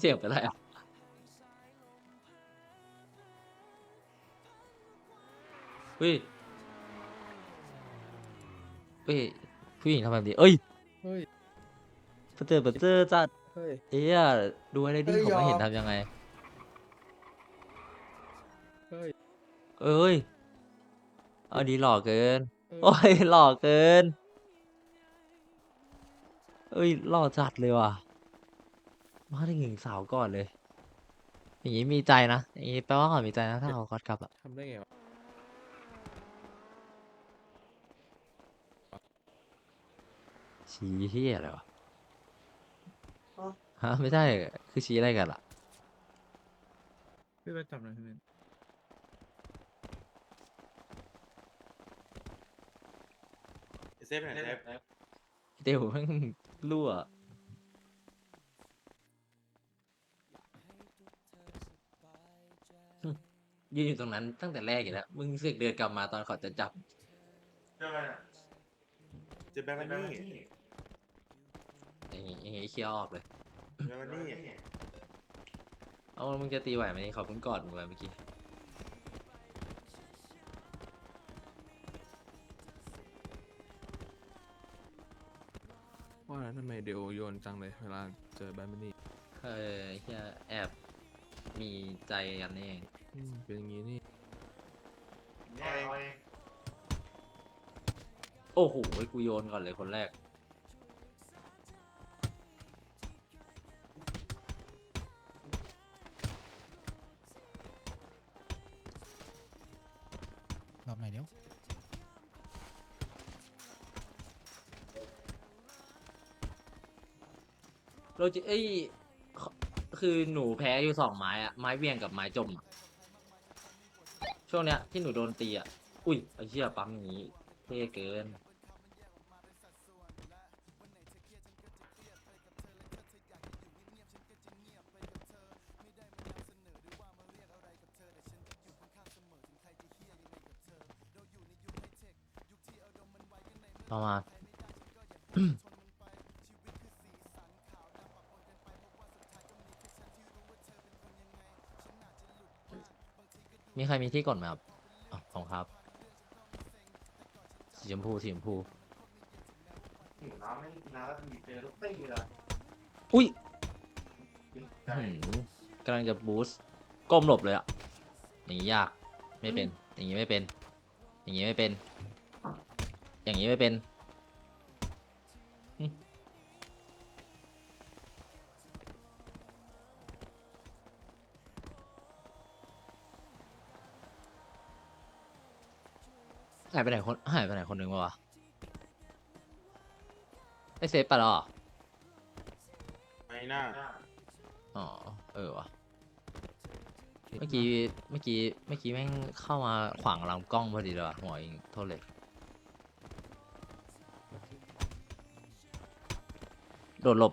เสียงเป็นไรอะเฮ้ยเฮ้ยผู้หญิงทำแบบนี้เอ้ยเฮ้ยเปเตอร์เปเตอร์จัดเฮ้ยเอ้ยดูอะไรดิเฮ้ยผมไม่เห็นยอมทำยังไง เฮ้ยเอ้ยเอาดีหล่อเกินเฮ้ยโอ้ยหล่อเกินเอ้ยหล่อจัดเลยว่ะ มาถึงหญิงสาวก่อนเลย อย่างนี้มีใจนะ อย่างนี้แปลว่าเขามีใจนะถ้าเขากอดกลับอะทำได้ไงวะชี้ที่อะไรวะฮะไม่ใช่ คือชี้อะไรกันล่ะ พี่ไปจับหน่อยพี่เบนเซฟหน่อยเซฟเดี๋ยวแม่งรั่ว ยืนอยู่ตรงนั้นตั้งแต่แรกอยู่แล้วมึงเสือกเดินกลับมาตอนเขาจะจับเจออะไรน่ะเจอแบงค์มันนี่อย่างงี้อย่างงี้เคี้ยวออกเลยแบงค์มันนี่เอามึงจะตีไหวไหมเขาเพิ่งกอดมึงไปเมื่อกี้ว่าแล้วทำไมเดี๋ยวโยนจังเลยเวลาเจอแบนมันนี่เออเฮียแอบมีใจกันนี่เอง อืมเป็นอย่างงี้นี่เนี่ยเอาเองโอ้โหกูโยนก่อนเลยคนแรก รอบไหนเดี๋ยวเราจะเอ้ยขคือหนูแพ้อยู่สองไม้อะไม้เวียงกับไม้จมอะ ช่วงเนี้ยที่หนูโดนตีอะอุ้ยไอ้เหี้ยปั๊มอย่างนี้เท่เกินต่อมา มีใครมีที่กดไหมครับอ๋อของครับสีชมพูสีชมพู หิวน้ำไม่กินน้ำแล้วมีเจอลูกตี้เลยอุ้ยใช่หืมกำลังจะบูสต์ก้มหลบเลยอะอย่างนี้ยาก ไม่เป็น อย่างนี้ไม่เป็น อย่างนี้ไม่เป็น อย่างนี้ไม่เป็น หายไปไหนคนหายไปไหนคนหนึ่งวะวะไอเซฟไปแล้วเหรอไม่น่าอ๋อเออวะเมื่อกี้เมื่อกี้เมื่อกี้แม่งเข้ามาขวางลำกล้องพอดีเลยว่ะหัวเองโทษเลยโดดหลบ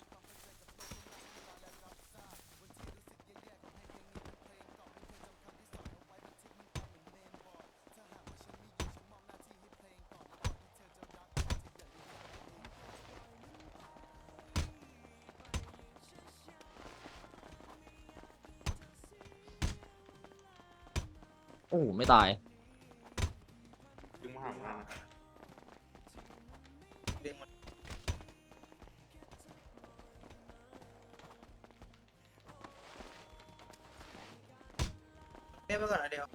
โอ้โหไม่ตาย ดึงมาหามันนะเรียกไปก่อนนะเดี๋ยว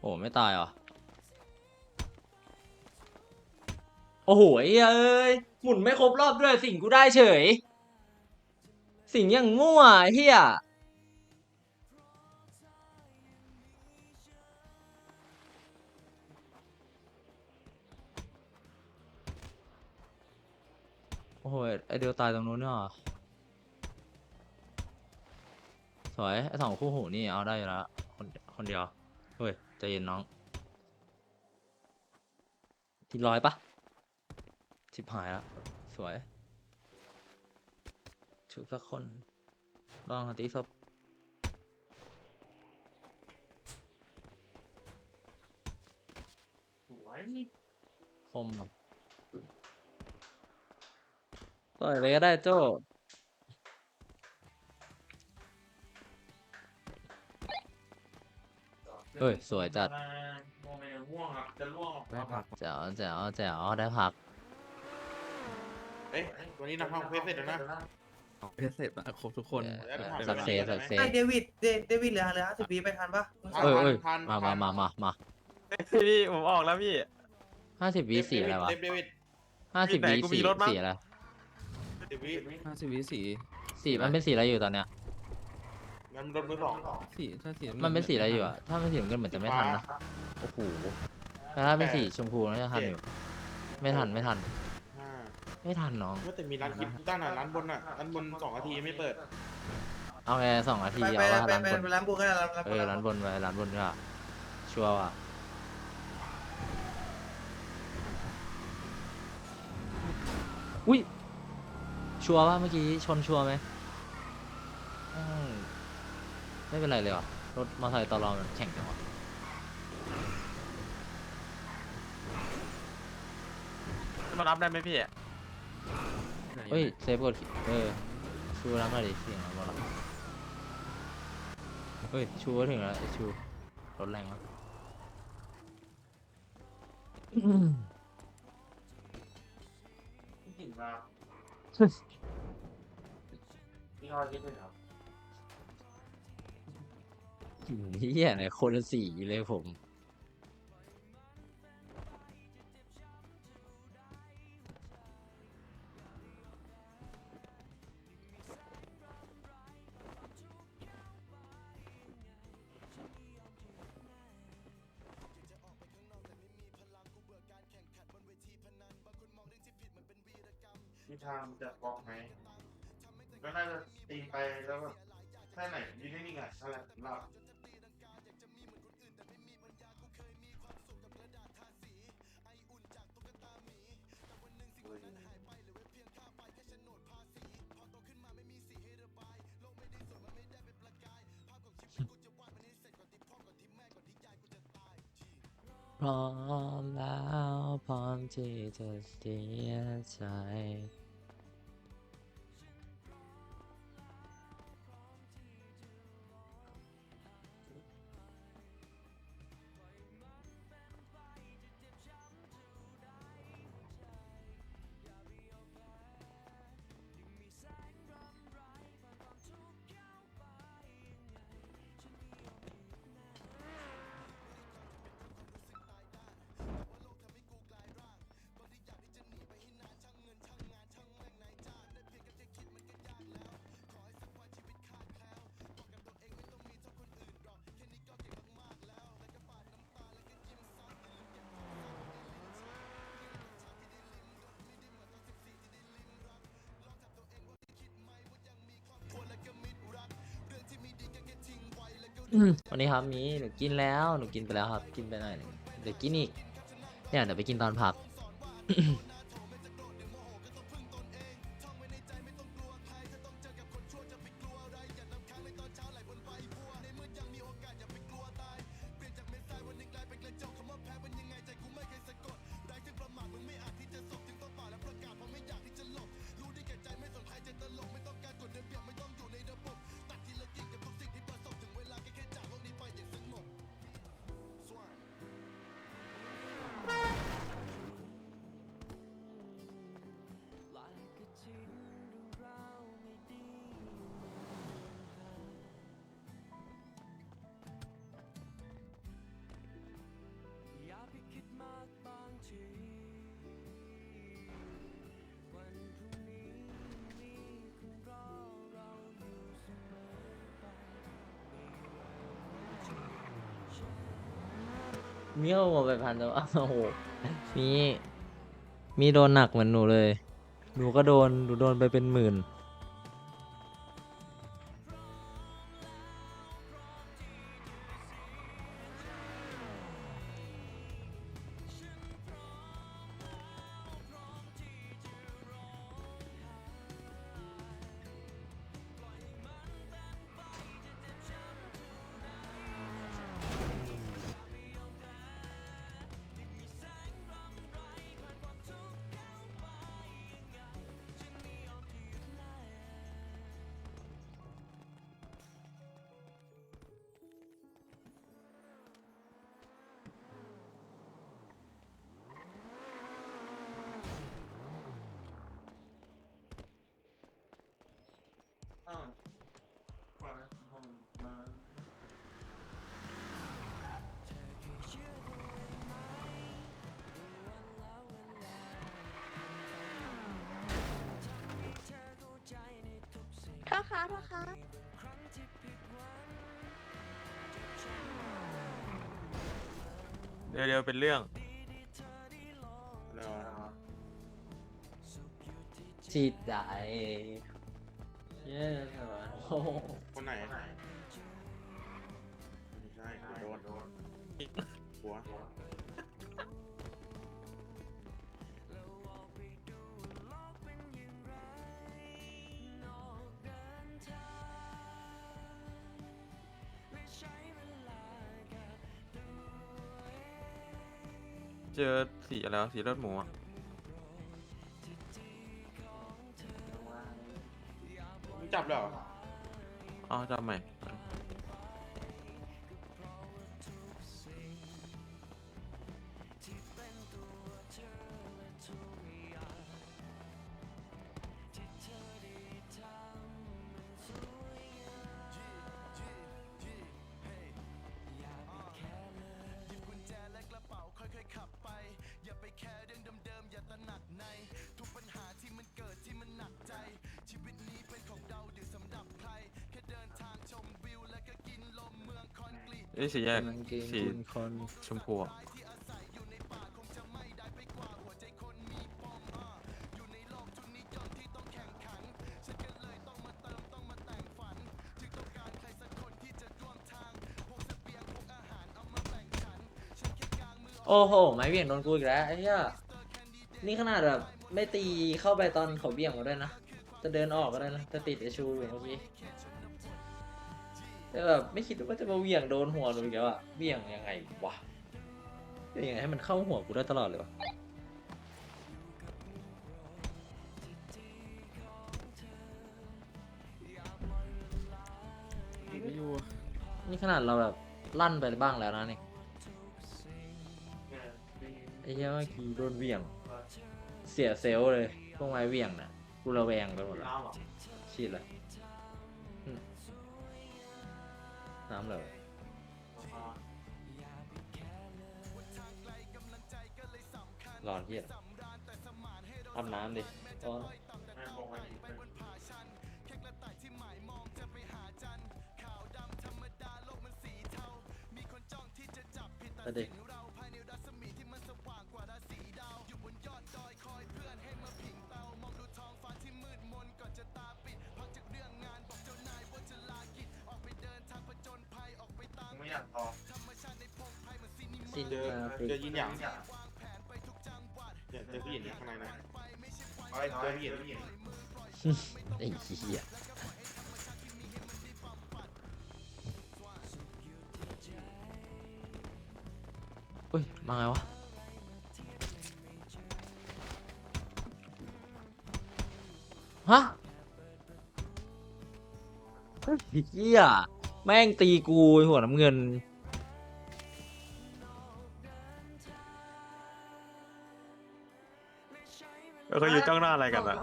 โอ้ไม่ตายเหรอโอ้โหไอ้เอ้ยหมุนไม่ครบรอบด้วยสิ่งกูได้เฉย สิ่งยังมั่วเฮียโอ้โหไอเดียวตายตรงนู้นเนี่ยเหรอสวยไอสองคู่หูนี่เอาได้อยู่แล้วคนคนเดียวเฮ้ยใจเย็นน้องทีร้อยปะชิบหายแล้วสวย ชุบสักคน ลองตีศพสวยคมต่อยเลยก็ได้โจ้เฮ้ย สวยจัดโมเมนต์ง่วงอะจะล่วงออกได้พักแจ๋วแจ๋วแจ๋วได้พัก เอ้ยวันนี้นักทำเควสเสร็จแล้วนะ เพชรเสร็จอะครบทุกคนสักเซสสักเซส ไอเดวิดเดเดวิดเหลือเหลือห้าสิบวิไปทันปะมามเอ้ยเอ้ยทันมามามามามาพี่ผมออกแล้วพี่ห้าสิบวิสีอะไรวะเดวิดห้าสิบวิสีรถสีอะไรห้าสิบวิสีสีมันเป็นสีอะไรอยู่ตอนเนี้ยงั้นรถมือสองสีถ้าสีมันเป็นสีอะไรอยู่อะถ้าเป็นสีน้ำเงินเหมือนจะไม่ทันนะโอ้โหแต่ถ้าเป็นสีชมพูน่าจะทันอยู่ไม่ทันไม่ทัน ไม่ทันน้อง ว่าแต่มีร้านคลิปด้านหน้าร้านบนอะร้านบนสองนาทียังไม่เปิดเอาไงสองนาทีไปไปเอาว่าไปร้านไปบนไปร้านบุกก็ได้ร้านเออร้านบนไว้ร้านบนก็ชัวร์ว่ะอุ้ยชัวร์ป่ะเมื่อกี้ชนชัวร์ไหมอืมไม่เป็นไรเลยว่ะรถมอเตอร์ไซค์ตอรอมันแข่งจังวะมารับได้ไหมพี่ เฮ้ยเซฟกดเออชูรับมาดิเสียงอะไรวะเฮ้ยชูก็ถึงแล้วไอ้ชูรถแรงมากจริงมาพี่ฮอยคิดเลยครับเฮียไหนคนละสีเลยผม พี่ทางจะบอกไหมก็น่าจะตีไปแล้วก็แค่ไหนยืนนิ่งๆอะนั่นแหละหลับพร้อมแล้วพร้อมที่จะเสียใจ วันนี้ครับมีหนูกินแล้วหนูกินไปแล้วครับ กินไปหน่อยหนึ่งเดี๋ยวกินอีกเนี่ยเดี๋ยวไปกินตอนพัก มีเอาหัวไปพันแต่ว่าโอ้โหมีมีโดนหนักเหมือนหนูเลย หนูก็โดนหนูโดนไปเป็นหมื่น โทษค่ะโทษค่ะเดี๋ยวเดี๋ยวเป็นเรื่องแล้วอะจิตใจเย้โอ้โหคนไเจอสีอะไรวะสีเลือดหมูอะมึงจับแล้วเหรออ๋อจำใหม่เอ้ยสีแยกมันเกมสีคุณคนชมพูอะโอ้โห ไม้เบี่ยงโดนกูอีกแล้วไอ้เหี้ยนี่ขนาดแบบไม่ตีเข้าไปตอนเขาเบี่ยงมาด้วยนะ จะเดินออกก็ได้นะ จะติดไอชูอยู่เมื่อกี้ แต่แบบไม่คิดว่าจะมาเบี่ยงโดนหัวหนูอีกแล้วอะเบี่ยงยังไงวะเบี่ยงยังไงให้มันเข้าหัวกูได้ตลอดเลยวะไม่อยู่นี่ขนาดเราแบบลั่นไปบ้างแล้วนะนี่เนี่ยดีไอ้เหี้ยเมื่อกี้โดนเบี่ยง เสียเซลลเลยพวกไม้เบี่ยงน่ะกูระแวงไปหมดแล้วน้ำเหรอฉีดเลย น้ำเลยอ่าร้อนเหี้ยอาบน้ำดิร้อนแม่งบอกว่าอีกเป็นไปดิ ซินเจอมาฟริเจอยินหยางอยากเจอเจอผู้หญิงข้างในนะเอาไอ้น้อยเจอผู้หญิงไอ้เหี้ยอุ้ย มาไงวะฮะเฮ้ยเหี้ยแม่งตีกูไอ้หัวน้ำเงิน แล้วเขาอยู่จ้องหน้าอะไรกันอะ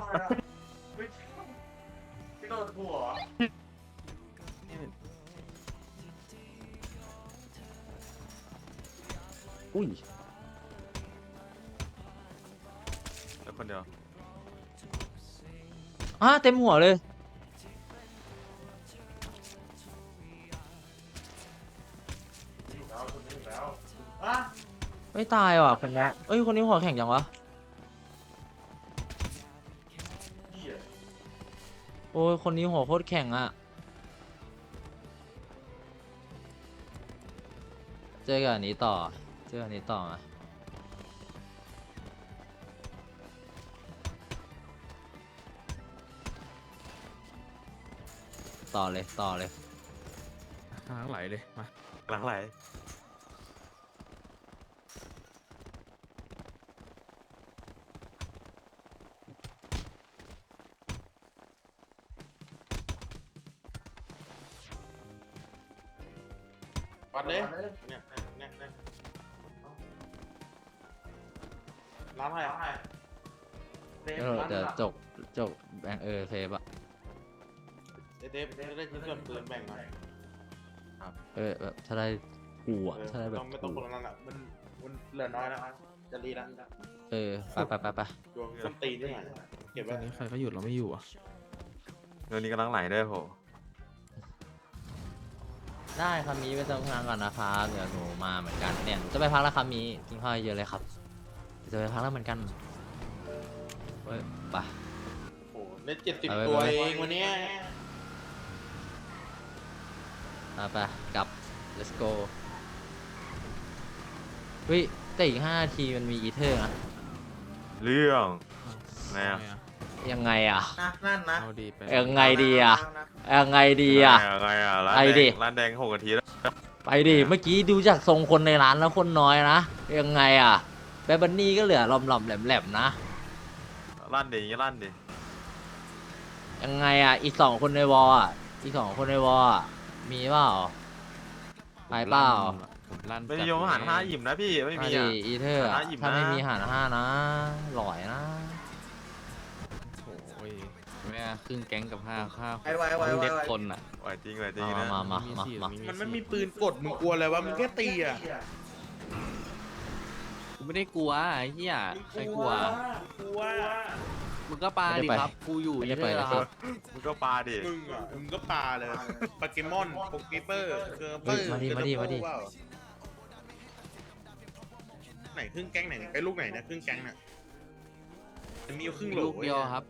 ไม่ใช่ที่โดนหัวอุ้ยแล้วคนเดียวอะเต็มหัวเลย อยู่แล้วคนนี้อยู่แล้วอะไม่ตายว่ะคนนี้เอ้ยคนนี้หัวแข็งจังวะ อ้ยคนนี้หัวโคตรแข็งอะเจอกับอันนี้ต่อ เจอกับอันนี้ต่อมาต่อเลยต่อเลยข้างไหลเลย มาหลังไหล จกจกแบ่งเออเซฟอะเดฟเดฟจะได้ชิ้นส่วนปืนแบ่งหน่อยเออแบบถ้าได้กูอะเออถ้าได้ไม่แบต้อบงไม่ต้องกูคนละนั้นอะมันมันเหลือน้อยแล้วจะรีแล้วเออไปไปไปไปดวงส้นตีนที่ไหนเก็บตไว้อนนี้ใครก็หยุดเราไม่อยู่อะเรื่องนี้กำลังไหลด้วยโหได้ครับมีไปเติมพลังก่อนนะครับเดี๋ยวหนูมาเหมือนกันเนี่ยหนูจะไปพักแล้วครับมีกินข้าวเยอะเลยครับเดี๋ยวจะไปพักแล้วเหมือนกันเฮ้ยไปโอ้โห เล่นเจ็ดสิบไปไป ตัวไปเองวันเนี้ยไปไปกลับ let's go เฮ้ยแต่อีกห้านาทีมันมีอีเทอร์นะเรื่องไงอะยังไงอะนะนั่นนะเอาดีไป ยังไงดีอะเานะยังไงดีอะไงอะร้านไปแดดิ งร้านแดงหกนาทีแล้วไปดิเมื่อกี้ดูจากทรงคนในร้านแล้วคนน้อยนะ ยังไงอะแบบันนี่ก็เหลือหลอมๆแหลมๆนะลั่นดิอย่างงี้ลั่นดิ ยังไงอะ อีกสองคนในวอลอะ อีกสองคนในวอลอะ มีเปล่าไปเปล่าผมลั่นไม่จัมีดโยมอาหารเลยห้าอิ่มนะพี่ไม่มามีดิอะ อีเทอร์อะหาหยิบนะ ถ้าไม่มีหารห้านะหล่อยนะ โอ้ยแม่ครึ่งแก๊งกับห้าข้าวไว้ไว้ไว้ เด็กไว้คนอะไหวจริงไหวจริงมานะมามามาสี่มา มันไม่มีปืนกดมึงกลัวอะไรวะมึงแค่ตีอะกูไม่ได้กลัวไอ้เหี้ยใครกลัว กลัว มึงก็ปาดิครับ กูอยู่ไม่นี่ได้ไปเลยนะคครัรับบมึงก็ปาดิมึงอะ มึงก็ปาเลยโปเกมอนโปเกเปอร์เคอร์เปอร์มาดิมาดิมาดิ ไหนครึ่งแก๊งไหนไอ้ลูกไหนนะครึ่งแก๊งน่ะจะมีอยู่ครึ่งโหลลูกเดียวครับ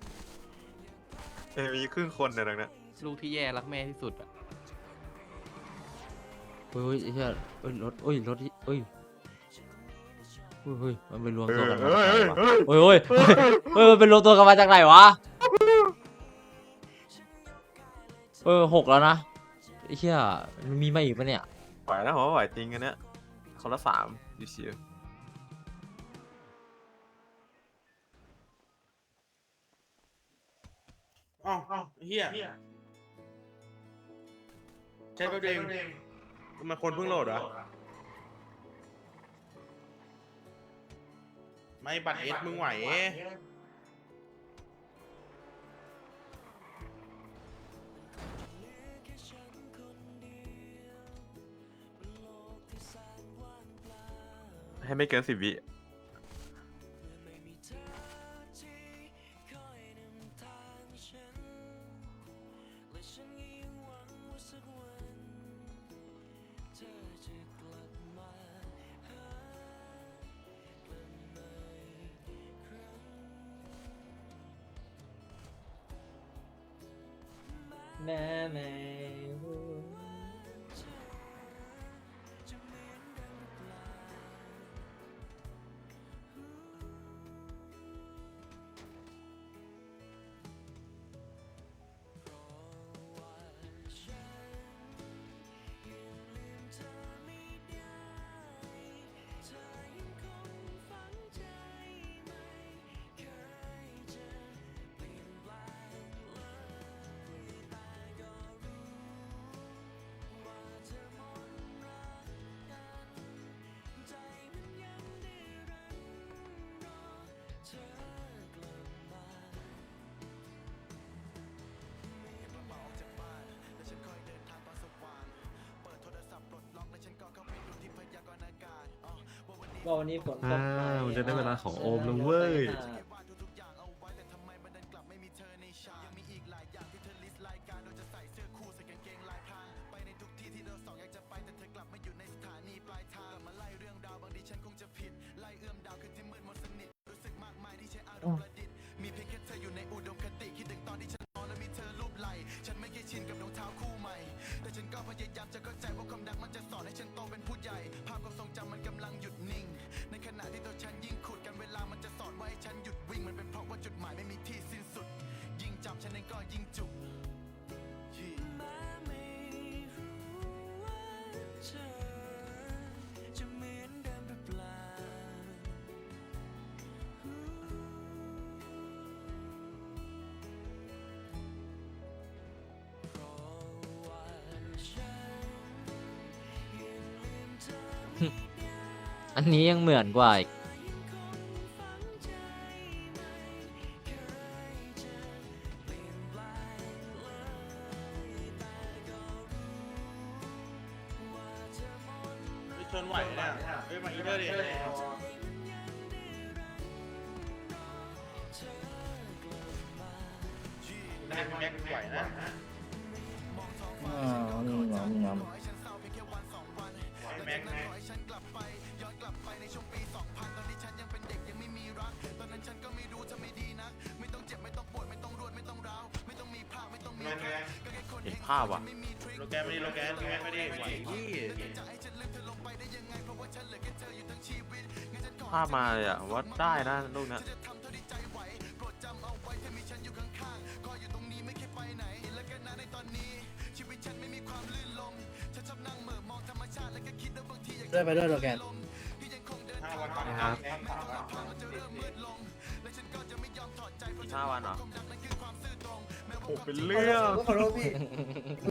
เอ้ยมีครึ่งคนเนี่ยตรงเนี้ยลูกที่แย่รักแม่ที่สุดอะเฮ้ยเฮ้ยเฮ้ยรถเฮ้ยรถเฮ้ย เฮ้ยเฮ้ยมันเป็นรวมตัวกันมาจากไหนวะเฮ้ยเฮ้ยเฮ้ยเฮ้ยมันเป็นรวมตัวกันมาจากไหนวะเออหกแล้วนะไอ้เหี้ยมันมีมาอีกปะเนี่ยไหวนะผมว่าไหวจริงอันเนี้ยคนละสามชิวอ้าวอ้าวเฮียใช้แป๊บเดียวเองทำไมคนเพิ่งโหลดวะ ไม่บัตรเอสมึงไหวๆให้ไม่เกินสิบวิ ว่าวันนี้ฝนตกไหมอ้าจะได้เวลาของโอมลงเว้ย ฉันไม่เคยชินกับรองเท้าคู่ใหม่ แต่ฉันก็พยายามจะเข้าใจ อันนี้ยังเหมือนกว่าอีกไปชนไหวเนี่ยเฮ้ยมาอีเดอร์ดิได้คุณแม็กซ์ไหวนะแแม่นแม่นเห็นภาพว่ะโลแกนไม่ดีโลแกนโลแกนไม่ดีไหวที่ภาพมาเลยอะว่าได้นะลูกเนี้ยได้ไปด้วยโลแกนห้าวันก่อนครับแม่นสามวันอีกห้าวันเหรอ โอ้เป็นเรื่องขอโทษพี่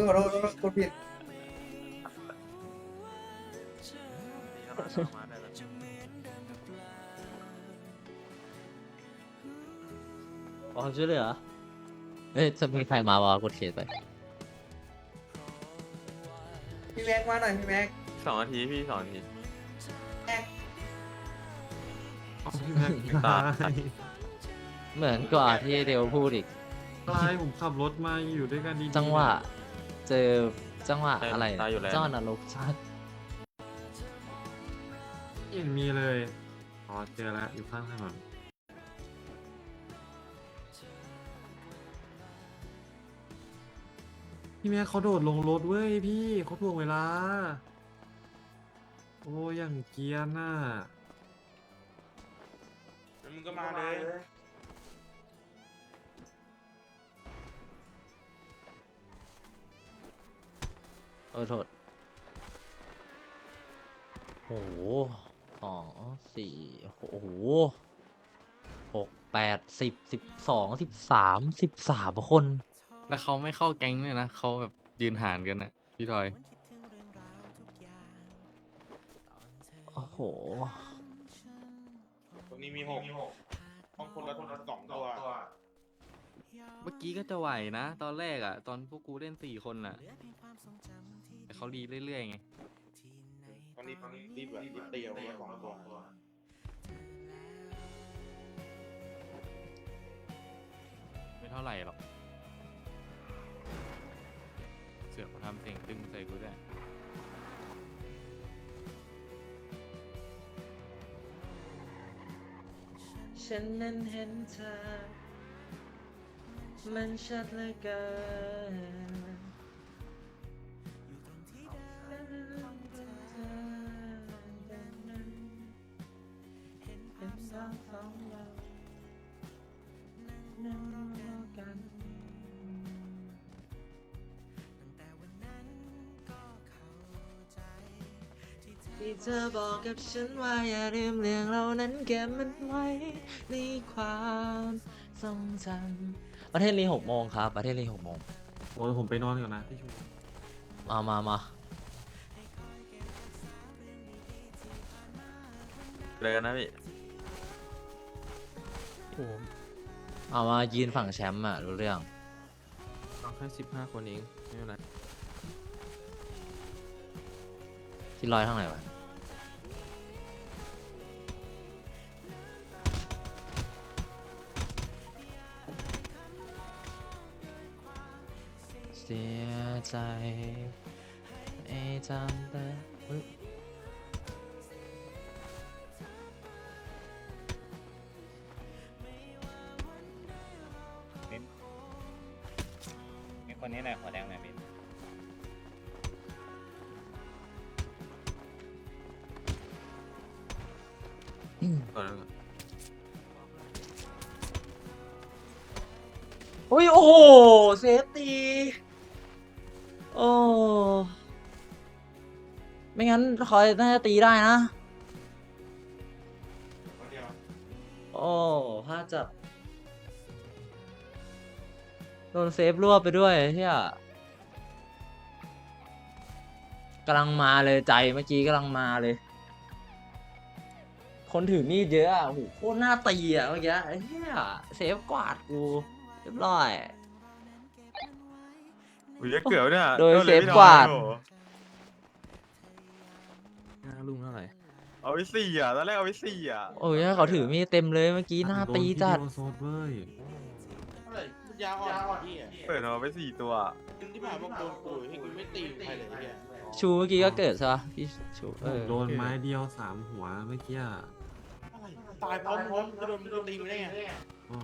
ขอโทษกดผิดมาได้แล้วขอความช่วยเหลือเอ้ยจะมีใครมาวะกดเคสไปพี่แม็กมาหน่อยพี่แม็กสองนาทีพี่สองนาทีแม็กเอาพี่แม็กตาตายเหมือนกว่าที่เดวพูดอีก ตายผมขับรถมาอยู่ด้วยกันดีๆ จังหวะ เจอจังหวะอะไรตายอยู่แล้ว จ้อนนรกชาติไม่เห็นมีเลย อ๋อเจอแล้วอยู่ข้างถนนพี่แม่เขาโดดลงรถเว้ยพี่เขาทวงเวลา โอ้ยอย่างเกรียร์น่ะ แล้วมึงก็มาเลย เออโทษโอ้โหสองสี่โอ้โหหกแปดสิบสิบสองสิบสามสิบสามคน แล้วเขาไม่เข้าแก๊งเลยนะเขาแบบยืนห่านกันนะพี่ทอย โอ้โหตรงนี้มีหกห้องคนละสองตัว เมื่อกี้ก็จะไหวนะ ตอนแรกอะ ตอนพวกกูเล่นสี่คนอะแต่ เขารีเรื่อยๆไงตอนนี้ตอนนี้รีบแบบรีบเตียวคนละสองตัวไม่เท่าไหร่หรอก เสือกมาทำเสียงตึงใส่กูด้วยฉันนั้นเห็นเธอ มันชัดเหลือเกินเป็น เธอบอกกับฉันว่าอย่าลืมเรื่องเรานั้นเก็บมันไว้ในความทรงจำประเทศลีหกโมงครับ ประเทศลีหกโมงโอ้ยผมไปนอนก่อนนะพี่ชูมามามาเลยกันนะพี่เอามายืนฝั่งแชมป์อะรู้เรื่องเอาแค่สิบห้าคนเองไม่เป็นไรที่ลอยข้างไหนวะ สียใจไอ้จำแต่ คอยน่าจะตีได้นะ โอ้พลาดจับโดนเซฟรวบไปด้วยเฮียกำลังมาเลยใจเมื่อกี้กำลังมาเลย คนถือมีดเยอะอะโหโคตรน่าตีอะเมื่อกี้เฮียเซฟกวาดกูเรียบร้อย อุ้ยเกือบเนี่ยโดยนเซฟกวาด โอ้โห หน้าลุงเท่าไหร่เอาไว้สี่อะตอนแรกเอาไว้สี่อะโอ้ยเขาถือมีดเต็มเลยเมื่อกี้หน้าตีจัดเท่าไหร่ยาวอ่อนพี่อะเปิดเอาไว้สี่ตัวที่ผ่านมาโดนปุ๋ยให้กูไม่ตีใครเลยเนี่ยชูเมื่อกี้ก็เกิดใช่ปะพี่ชูเออโดนไม้เดียวสามหัวเมื่อกี้อะตายพร้อมๆจะโดนโดนตีไม่ได้ไงโอ้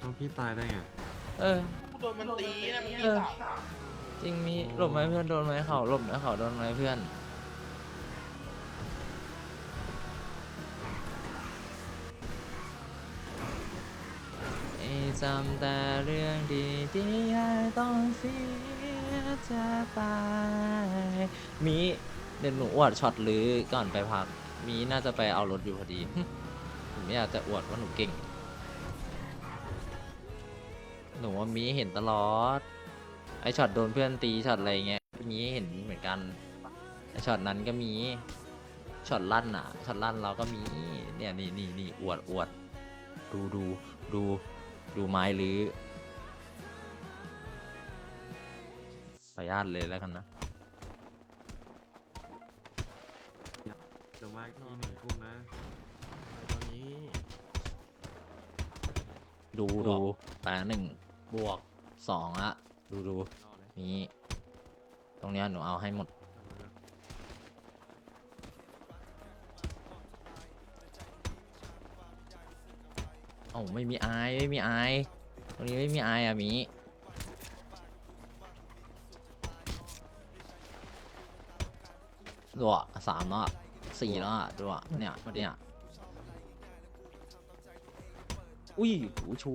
ต้องพี่ตายได้ไงเออกูโดนมันตีนะมันตีเออสามจริงมีหลบไหมเพื่อนโดนไหมเขาหลบไหมเขาโดนไหมเพื่อน จำแต่เรื่องดีที่ให้ต้องเสียเธอไป มีเดี๋ยวหนูอวดช็อตลือก่อนไปพัก มีน่าจะไปเอารถอยู่พอดี ผมไม่อยากจะอวดว่าหนูเก่ง หนูว่ามีเห็นตลอด ไอช็อตโดนเพื่อนตีช็อตอะไรเงี้ย มีเห็นเหมือนกัน ไอช็อตนั้นก็มี ช็อตลั่นอะ ช็อตลั่นเราก็มี เนี่ยนี่นี่นี่อวดอวด ดูดูดู ดูไม้หรือขออนุญาตเลยแล้วกันนะเดี๋ยวมาอีกทีหนึ่งทุ่มนะตอนนี้ดูดูแปดหนึ่งบวกสองอะดูดูนี้ ตรงเนี้ยหนูเอาให้หมด โอ้าไม่มีอายไม่มีอายตรงนี้ไม่มีอายอะมีดูอะสามแล้วอะสี่แล้วอะดูอะเนี่ยเนี่ยอุ้ยหูชู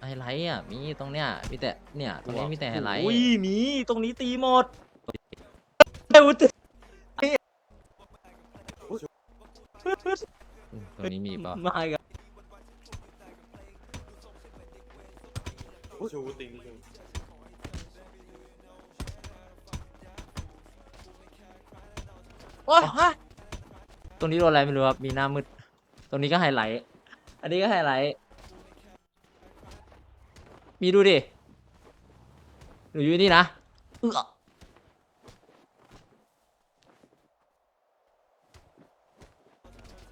ไฮไลท์อะมีตรงเนี้ยมีแต่เนี่ยตรงนี้มีแต่ไฮไลท์อุ้ยมีตรงนี้ตีหมดเอ้ย ตรงนี้มีป่ะมาอีกชูติงชูโอ้ยฮะตรงนี้โดนอะไรไม่รู้ครับ มีหน้ามืด ตรงนี้ก็ไฮไลท์ อันนี้ก็ไฮไลท์ มีดูดิ หนูอยู่นี่นะเออ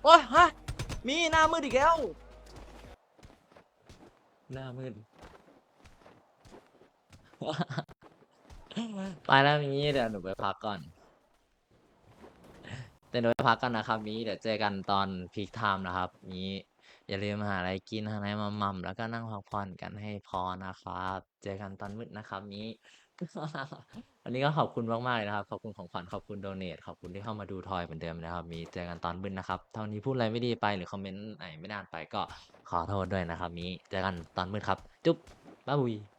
โอ้ยฮะ มีหน้ามืดอีกแล้ว หน้ามืด ไปแล้วมีเดี๋ยวหนูไปพักก่อนแต่โดยพักกันนะครับมีเดี๋ยวเจอกันตอนพีคไทม์นะครับมีอย่าลืมหาอะไรกินหาอะไรมาม่ำแล้วก็นั่งพักผ่อนกันให้พอนะครับ เจอกันตอนมืดนะครับมี วันนี้ก็ขอบคุณมากๆเลยนะครับ ขอบคุณของขวัญขอบคุณโดเนทขอบคุณที่เข้ามาดูทอยเหมือนเดิมนะครับ มีเจอกันตอนบึ้นะครับเท่านี้พูดอะไรไม่ดีไปหรือคอมเมนต์ไหนไม่น่านไปก็ขอโทษด้วยนะครับ มีเจอกันตอนบึ้นครับ จุ๊บบ๊ายบุย